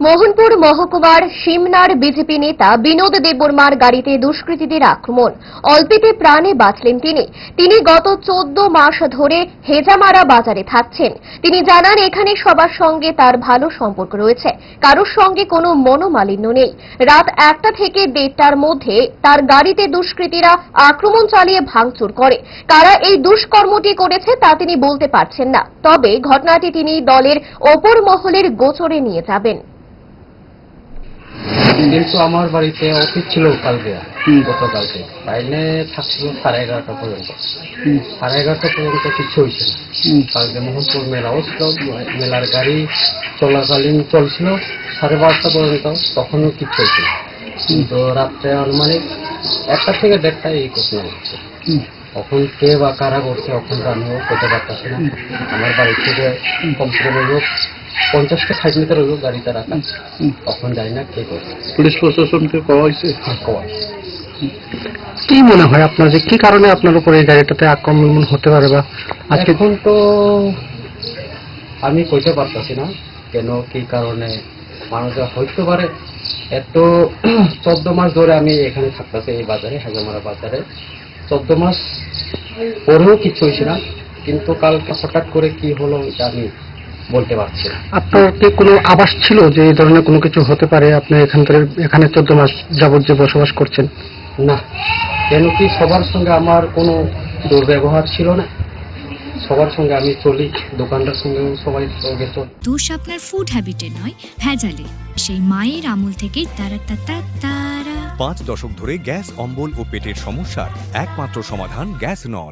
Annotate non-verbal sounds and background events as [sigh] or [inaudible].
মোহনপুর মহকুমার সিমনার বিজেপি নেতা বিনোদ দেববর্মার গাড়িতে দুষ্কৃতীদের আক্রমণ। অল্পেতে প্রাণে বাঁচলেন তিনি। তিনি গত চোদ্দ মাস ধরে হেজামারা বাজারে থাকছেন। তিনি জানান, এখানে সবার সঙ্গে তার ভালো সম্পর্ক রয়েছে। কারোর সঙ্গে কোনো মনোমালিন্য নেই। রাত একটা থেকে দেড়টার মধ্যে তার গাড়িতে দুষ্কৃতীরা আক্রমণ চালিয়ে ভাঙচুর করে। কারা এই দুষ্কর্মটি করেছে তা তিনি বলতে পারছেন না। তবে ঘটনাটি তিনি দলের ওপর মহলের গোচরে নিয়ে যাবেন। কিন্তু আমার বাড়িতে অফিস ছিল কালকে গতকালকে। বাইরে থাকছিল সাড়ে এগারোটা পর্যন্ত। সাড়ে এগারোটা পর্যন্ত কিছু হয়েছে না। কালকে মোহনপুর মেলাও ছিল মেলার গাড়ি চলাকালীন চলছিল সাড়ে বারোটা পর্যন্ত তখনও কিছু হয়েছে কিন্তু রাত্রে আনুমানিক একটা থেকে দেড়টা এই ঘটনা হচ্ছে কখন কে বা কারা করছে এখন তো আমিও করতে পারতেছি না আমার বাড়ি থেকে কমসে কম হইল পঞ্চাশটা ষাট মিটার হইল গাড়িটা রাখা তখন জানি না কে পুলিশ প্রশাসনকে পাওয়া হয়েছে কয় কি মনে হয় আপনার যে কি কারণে আপনার উপরে এই গাড়িটাতে আক্রমণ হতে পারে বা আজকে এখন তো আমি কইতে পারতাছি না কেন কি কারণে। মানুষের হইতে পারে এত [clears throat] চোদ্দ মাস ধরে আমি এখানে থাকতেছি এই বাজারে হাজামারা বাজারে। চোদ্দ মাস পরেও কিছু হয়েছে না কিন্তু কালকে হঠাৎ করে কি হলো আমি বলতে পারছি না। আপনার কি কোনো আবাস ছিল যে এই ধরনের কোনো কিছু হতে পারে? আপনি এখানকার এখানে চোদ্দ মাস যাবত যে বসবাস করছেন। না। কেন কি সবার সঙ্গে আমার কোনো দুর্ব্যবহার ছিল না? সবার সঙ্গে আমি চলি দোকানদার সঙ্গেও সবাই সঙ্গে চলি। দোষ আপনার ফুড হ্যাবিটে নয় ভেজালে। সেই মায়ের আমল থেকেই তারা তা তা তারা পাঁচ দশক ধরে গ্যাস অম্বল ও পেটের সমস্যার একমাত্র সমাধান গ্যাস নল।